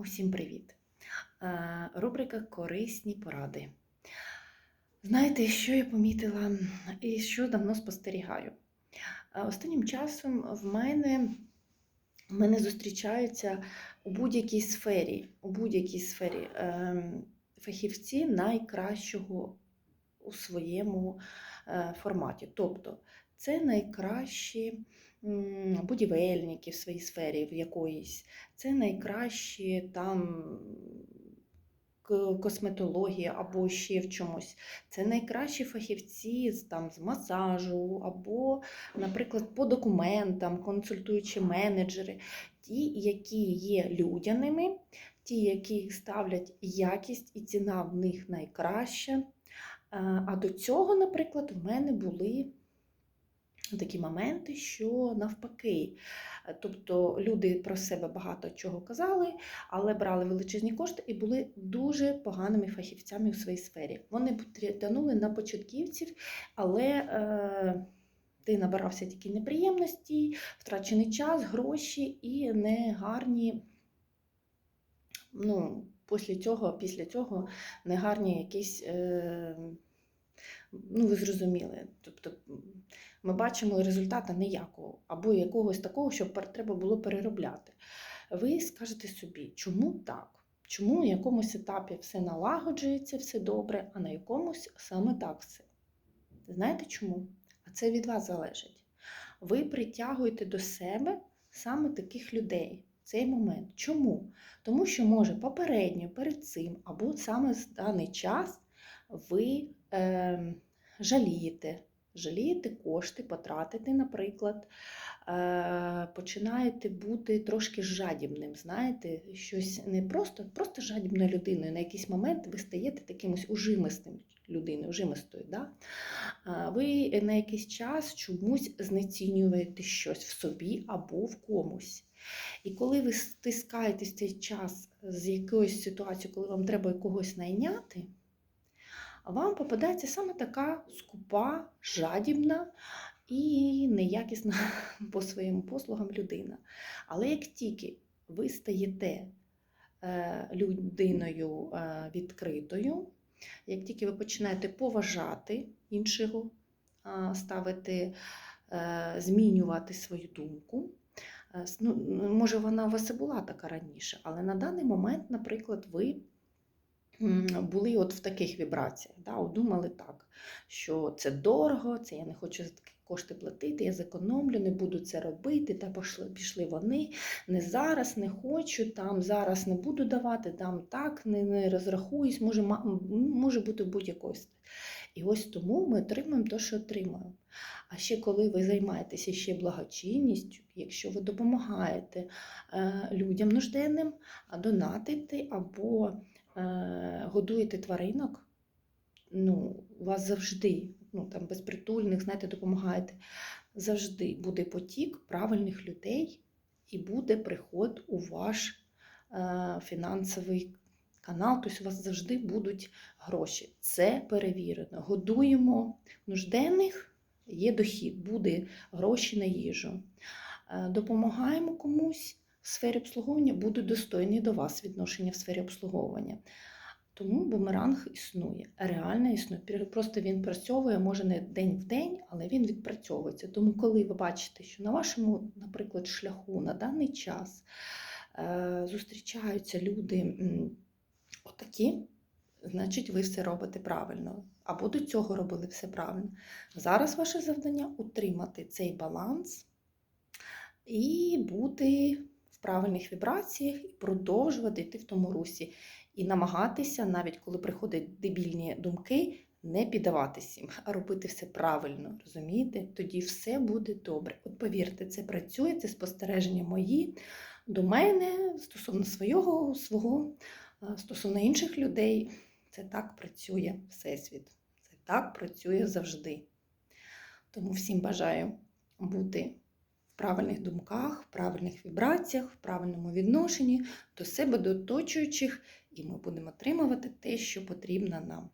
Усім привіт! Е, Рубрика Корисні поради. Знаєте, що я помітила і що давно спостерігаю? Е, Останнім часом в мене, в мене зустрічаються у будь-якій сфері, у будь-якій сфері ем, фахівці найкращого у своєму е, форматі. Тобто це найкращі будівельники в своїй сфері в якоїсь, це найкращі там косметології або ще в чомусь. Це найкращі фахівці з, там, з масажу, або, наприклад, по документам, консультуючі менеджери, ті, які є людяними, ті, які ставлять якість і ціна в них найкраща. Е, А до цього, наприклад, в мене були такі моменти, що навпаки. Е, Тобто люди про себе багато чого казали, але брали величезні кошти і були дуже поганими фахівцями у своїй сфері. Вони б тягнули на початківців, але е, ти набирався тільки неприємності, втрачений час, гроші і негарні. Ну, після цього, після цього негарні якісь. Е, Ну, ви зрозуміли. Тобто ми бачимо результата ніякого, або якогось такого, що треба було переробляти. Ви скажете собі, чому так? Чому на якомусь етапі все налагоджується, все добре, а на якомусь саме так все? Знаєте чому? А це від вас залежить. Ви притягуєте до себе саме таких людей в цей момент. Чому? Тому що може попередньо, перед цим, або саме в даний час ви е, жалієте, жалієте кошти, потратити, наприклад, е, починаєте бути трошки жадібним, знаєте, щось не просто, просто жадібною людиною. На якийсь момент ви стаєте таким ось ужимистим людиною, ужимистою. Да? Ви на якийсь час чомусь знецінюєте щось в собі або в комусь. І коли ви стискаєтесь цей час з якоюсь ситуацією, коли вам треба когось найняти, вам попадається саме така скупа, жадібна і неякісна по своїм послугам людина. Але як тільки ви стаєте е, людиною е, відкритою, як тільки ви починаєте поважати іншого, ставити, е, змінювати свою думку, ну, може вона у вас і була така раніше, але на даний момент, наприклад, ви були от в таких вібраціях, да, думали так, що це дорого, це я не хочу за такі кошти платити, я зекономлю, не буду це робити, та пішли, пішли вони, не зараз, не хочу, там зараз не буду давати, там так, не, не розрахуюсь, може, може бути будь-якось. І ось тому ми отримуємо те, що отримуємо. А ще коли ви займаєтеся ще благочинністю, якщо ви допомагаєте е, людям нужденним, а донатите або годуєте тваринок, ну, у вас завжди, ну там безпритульних, знаєте, допомагаєте, завжди буде потік правильних людей і буде приход у ваш е, фінансовий канал, тобто у вас завжди будуть гроші. Це перевірено. Годуємо нужденних, є дохід, буде гроші на їжу. Е, Допомагаємо комусь в сфері обслуговування, буде достойний до вас відношення в сфері обслуговування. Тому бумеранг існує, реально існує. Просто він працьовує, може не день в день, але він відпрацьовується. Тому, коли ви бачите, що на вашому, наприклад, шляху на даний час е, зустрічаються люди отакі, значить, ви все робите правильно. Або до цього робили все правильно. Зараз ваше завдання утримати цей баланс і бути правильних вібраціях, і продовжувати йти в тому русі. І намагатися, навіть коли приходять дебільні думки, не піддаватися їм, а робити все правильно. Розумієте? Тоді все буде добре. От повірте, це працює, це спостереження мої до мене стосовно свого, свого, стосовно інших людей. Це так працює Всесвіт. Це так працює завжди. Тому всім бажаю бути правильних думках, в правильних вібраціях, в правильному відношенні до себе, до оточуючих, і ми будемо отримувати те, що потрібно нам.